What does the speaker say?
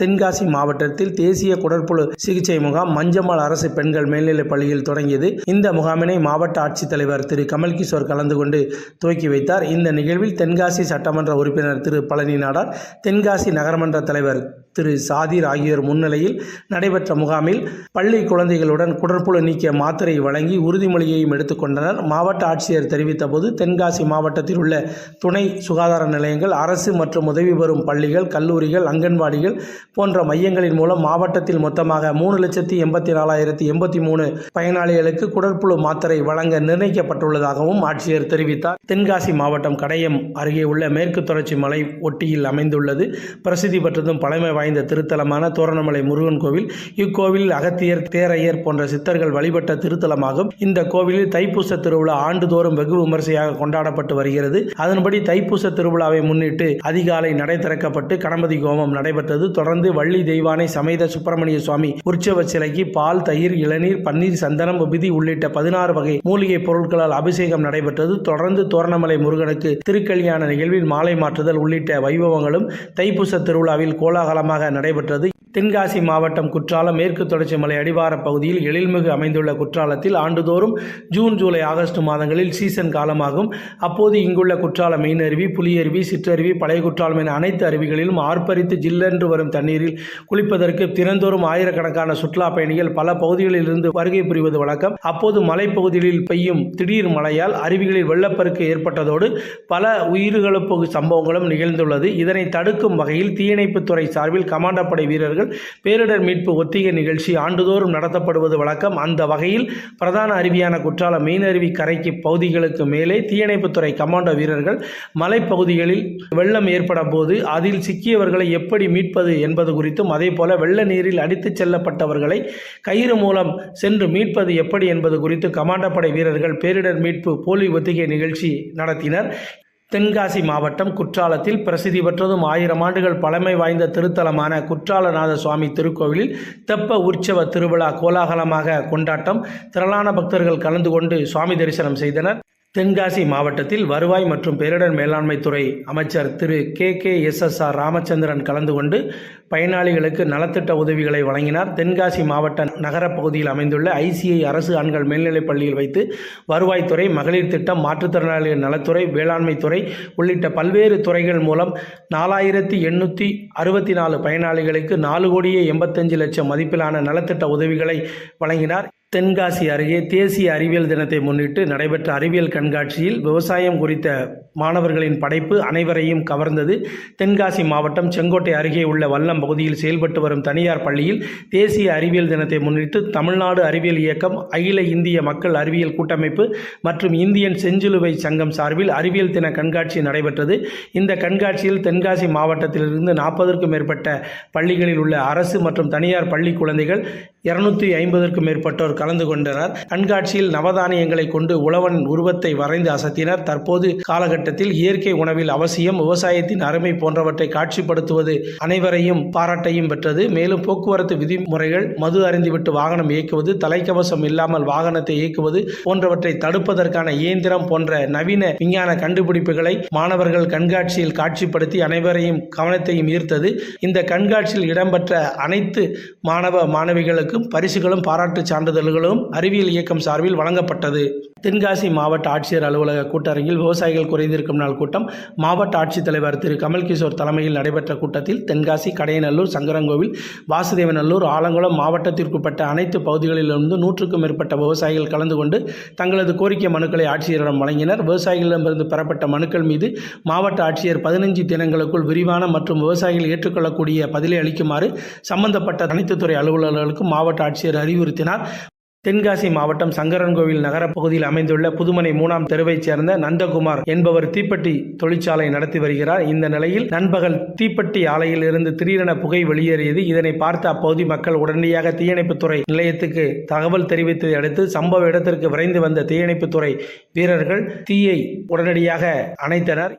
தென்காசி மாவட்டத்தில் தேசிய குடற்புழு சிகிச்சை முகாம் மஞ்சம்மாள் அரசு பெண்கள் மேல்நிலைப் பள்ளியில் தொடங்கியது. இந்த முகாமினை மாவட்ட ஆட்சித்தலைவர் திரு. கமல்கிஷோர் கலந்து கொண்டு துவக்கி வைத்தார். இந்த நிகழ்வில் தென்காசி சட்டமன்ற உறுப்பினர் திரு. பழனி நாடார் தென்காசி நகரமன்ற தலைவர் திரு சாதிர் ஆகியோர் முன்னிலையில் நடைபெற்ற முகாமில் பள்ளி குழந்தைகளுடன் குடற்புழு நீக்கிய மாத்திரை வழங்கி உறுதிமொழியையும் எடுத்துக்கொண்டனர் மாவட்ட ஆட்சியர் தெரிவித்தபோது தென்காசி மாவட்டத்தில் உள்ள துணை சுகாதார நிலையங்கள் அரசு மற்றும் உதவி பெறும் பள்ளிகள் கல்லூரிகள் அங்கன்வாடிகள் போன்ற மையங்களின் மூலம் மாவட்டத்தில் மொத்தமாக மூணு லட்சத்தி எண்பத்தி நாலாயிரத்தி எண்பத்தி மூணு பயனாளிகளுக்கு குடற்புழு மாத்திரை வழங்க நிர்ணயிக்கப்பட்டுள்ளதாகவும் ஆட்சியர் தெரிவித்தார். தென்காசி மாவட்டம் கடையம் அருகே உள்ள மேற்கு தொடர்ச்சி மலை ஒட்டியில் அமைந்துள்ளது. பிரசித்தி பெற்றதும் பழமை வாய்ந்த வாய்ந்த திருத்தலமான தோரணமலை முருகன் கோவில். இக்கோவில் அகத்தியர் தேரையர் போன்ற சித்தர்கள் வழிபட்ட திருத்தலமாகும். இந்த கோவிலில் தைப்பூச திருவிழா ஆண்டுதோறும் வெகு விமரிசையாக கொண்டாடப்பட்டு வருகிறது. அதன்படி தைப்பூச திருவிழாவை முன்னிட்டு அதிகாலை நடை திறக்கப்பட்டு கணபதி கோமம் நடைபெற்றது. தொடர்ந்து வள்ளி தெய்வானை சமேத சுப்பிரமணிய சுவாமி உற்சவ சிலைக்கு பால் தயிர் இளநீர் பன்னீர் சந்தனம் விதி உள்ளிட்ட பதினாறு வகை மூலிகை பொருட்களால் அபிஷேகம் நடைபெற்றது. தொடர்ந்து தோரணமலை முருகனுக்கு திருக்கல்யாண நிகழ்வில் மாலை மாற்றுதல் உள்ளிட்ட வைபவங்களும் தைப்பூச திருவிழாவில் கோலாகலமாக காலமாக நடைபெற்றது தென்காசி மாவட்டம் குற்றாலம் மேற்கு தொடர்ச்சி மலை அடிவார பகுதியில் எழில்மிகு அமைந்துள்ள குற்றாலத்தில் ஆண்டுதோறும் ஜூன் ஜூலை ஆகஸ்ட் மாதங்களில் சீசன் காலமாகும். அப்போது இங்குள்ள குற்றாலம் மெயின் அருவி புலியருவி சிற்றருவி பழைய குற்றாலம் என அனைத்து அருவிகளிலும் ஆர்ப்பரித்து ஜில்லென்று வரும் தண்ணீரில் குளிப்பதற்கு தினந்தோறும் ஆயிரக்கணக்கான சுற்றுலா பயணிகள் பல பகுதிகளில் இருந்து வருகை புரிவது வழக்கம். அப்போது மலைப்பகுதிகளில் பெய்யும் திடீர் மழையால் அருவிகளில் வெள்ளப்பெருக்கு ஏற்பட்டதோடு பல உயிரிழப்பு சம்பவங்களும் நிகழ்ந்துள்ளது. இதனை தடுக்கும் வகையில் தீயணைப்புத்துறை சார்பில் கமாண்டப்படை வீரர்கள் பேரிடர் மீட்பு ஒத்திகை நிகழ்ச்சி ஆண்டுதோறும் நடத்தப்படுவது வழக்கம். அந்த வகையில் பிரதான அருவியான குற்றாலம் மெயின் அருவி கரைக்கு பகுதிகளுக்கு மேலே தீயணைப்புத்துறை கமாண்டோ வீரர்கள் மலைப்பகுதிகளில் வெள்ளம் ஏற்பட போது அதில் சிக்கியவர்களை எப்படி மீட்பது என்பது குறித்தும் அதே போல வெள்ள நீரில் அடித்துச் செல்லப்பட்டவர்களை கயிறு மூலம் சென்று மீட்பது எப்படி என்பது குறித்து கமாண்டப்படை வீரர்கள் பேரிடர் மீட்பு போலி ஒத்திகை நிகழ்ச்சி நடத்தினர். தென்காசி மாவட்டம் குற்றாலத்தில் பிரசித்தி பெற்றதும் ஆயிரம் ஆண்டுகள் பழமை வாய்ந்த திருத்தலமான குற்றாலநாத சுவாமி திருக்கோவிலில் தெப்ப உற்சவ திருவிழா கோலாகலமாக கொண்டாட்டம் திரளான பக்தர்கள் கலந்து கொண்டு சுவாமி தரிசனம் செய்தனர். தென்காசி மாவட்டத்தில் வருவாய் மற்றும் பேரிடர் மேலாண்மை துறை அமைச்சர் Thiru K K S S R Ramachandran கலந்து கொண்டு பயனாளிகளுக்கு நலத்திட்ட உதவிகளை வழங்கினார். தென்காசி மாவட்ட நகரப் பகுதியில் அமைந்துள்ள ஐசிஐ அரசு ஆண்கள் மேல்நிலைப் பள்ளியில் வைத்து வருவாய்த்துறை மகளிர் திட்டம் மாற்றுத்திறனாளிகள் நலத்துறை வேளாண்மை துறை உள்ளிட்ட பல்வேறு துறைகள் மூலம் நாலாயிரத்தி எண்ணூற்றி அறுபத்தி நாலு பயனாளிகளுக்கு நாலு கோடியே எண்பத்தஞ்சு லட்சம் மதிப்பிலான நலத்திட்ட உதவிகளை வழங்கினார். தென்காசி அருகே தேசிய அறிவியல் தினத்தை முன்னிட்டு நடைபெற்ற அறிவியல் கண்காட்சியில் விவசாயம் குறித்த மாணவர்களின் படைப்பு அனைவரையும் கவர்ந்தது. தென்காசி மாவட்டம் செங்கோட்டை அருகே உள்ள வல்லம் பகுதியில் செயல்பட்டு வரும் தனியார் பள்ளியில் தேசிய அறிவியல் தினத்தை முன்னிட்டு தமிழ்நாடு அறிவியல் இயக்கம் அகில இந்திய மக்கள் அறிவியல் கூட்டமைப்பு மற்றும் இந்தியன் செஞ்சிலுவை சங்கம் சார்பில் அறிவியல் தின கண்காட்சி நடைபெற்றது. இந்த கண்காட்சியில் தென்காசி மாவட்டத்திலிருந்து நாற்பதற்கும் மேற்பட்ட பள்ளிகளில் உள்ள அரசு மற்றும் தனியார் பள்ளி குழந்தைகள் இருநூத்தி ஐம்பதற்கும் மேற்பட்டோர் கலந்து கொண்டனர். கண்காட்சியில் நவதானியங்களை கொண்டு உழவன் உருவத்தை வரைந்து அசத்தினர். தற்போது காலகட்டத்தில் இயற்கை உணவில் அவசியம் விவசாயத்தின் அருமை போன்றவற்றை காட்சிப்படுத்துவது அனைவரையும் பாராட்டையும் பெற்றது. மேலும் போக்குவரத்து விதிமுறைகள் மது அறிந்துவிட்டு வாகனம் இயக்குவது தலைக்கவசம் இல்லாமல் வாகனத்தை இயக்குவது போன்றவற்றை தடுப்பதற்கான இயந்திரம் போன்ற நவீன விஞ்ஞான கண்டுபிடிப்புகளை மாணவர்கள் கண்காட்சியில் காட்சிப்படுத்தி அனைவரையும் கவனத்தையும் ஈர்த்தது. இந்த கண்காட்சியில் இடம்பெற்ற அனைத்து மாணவ மாணவிகளுக்கும் பரிசுகளும் பாராட்டுச் சான்றிதழ்களும் அறிவியல் இயக்கம் சார்பில் வழங்கப்பட்டது. தென்காசி மாவட்ட ஆட்சியர் அலுவலக கூட்டரங்கில் விவசாயிகள் குறைந்திருக்கும் நாள் கூட்டம். மாவட்ட ஆட்சித்தலைவர் திரு. கமல்கிஷோர் தலைமையில் நடைபெற்ற கூட்டத்தில் தென்காசி கடையநல்லூர் சங்கரங்கோவில் வாசுதேவநல்லூர் ஆலங்குளம் மாவட்டத்திற்குட்பட்ட அனைத்து பகுதிகளிலிருந்து நூற்றுக்கும் மேற்பட்ட விவசாயிகள் கலந்து கொண்டு தங்களது கோரிக்கை மனுக்களை ஆட்சியரிடம் வழங்கினர். விவசாயிகளிடமிருந்து பெறப்பட்ட மனுக்கள் மீது மாவட்ட ஆட்சியர் பதினைஞ்சு தினங்களுக்குள் விரிவான மற்றும் விவசாயிகள் ஏற்றுக்கொள்ளக்கூடிய பதிலை அளிக்குமாறு சம்பந்தப்பட்ட அனைத்து துறை அலுவலர்களுக்கும் மாவட்ட ஆட்சியர் அறிவுறுத்தினார். தென்காசி மாவட்டம் சங்கரன்கோவில் நகரப் பகுதியில் அமைந்துள்ள புதுமனை மூணாம் தெருவைச் சேர்ந்த நந்தகுமார் என்பவர் தீப்பெட்டி தொழிற்சாலை நடத்தி வருகிறார். இந்த நிலையில் நண்பகல் தீப்பெட்டி ஆலையில் இருந்து திடீரென புகை வெளியேறியது. இதனை பார்த்த அப்பகுதி மக்கள் உடனடியாக தீயணைப்புத்துறை நிலையத்துக்கு தகவல் தெரிவித்ததை அடுத்து சம்பவ இடத்திற்கு விரைந்து வந்த தீயணைப்புத்துறை வீரர்கள் தீயை உடனடியாக அணைத்தனர்.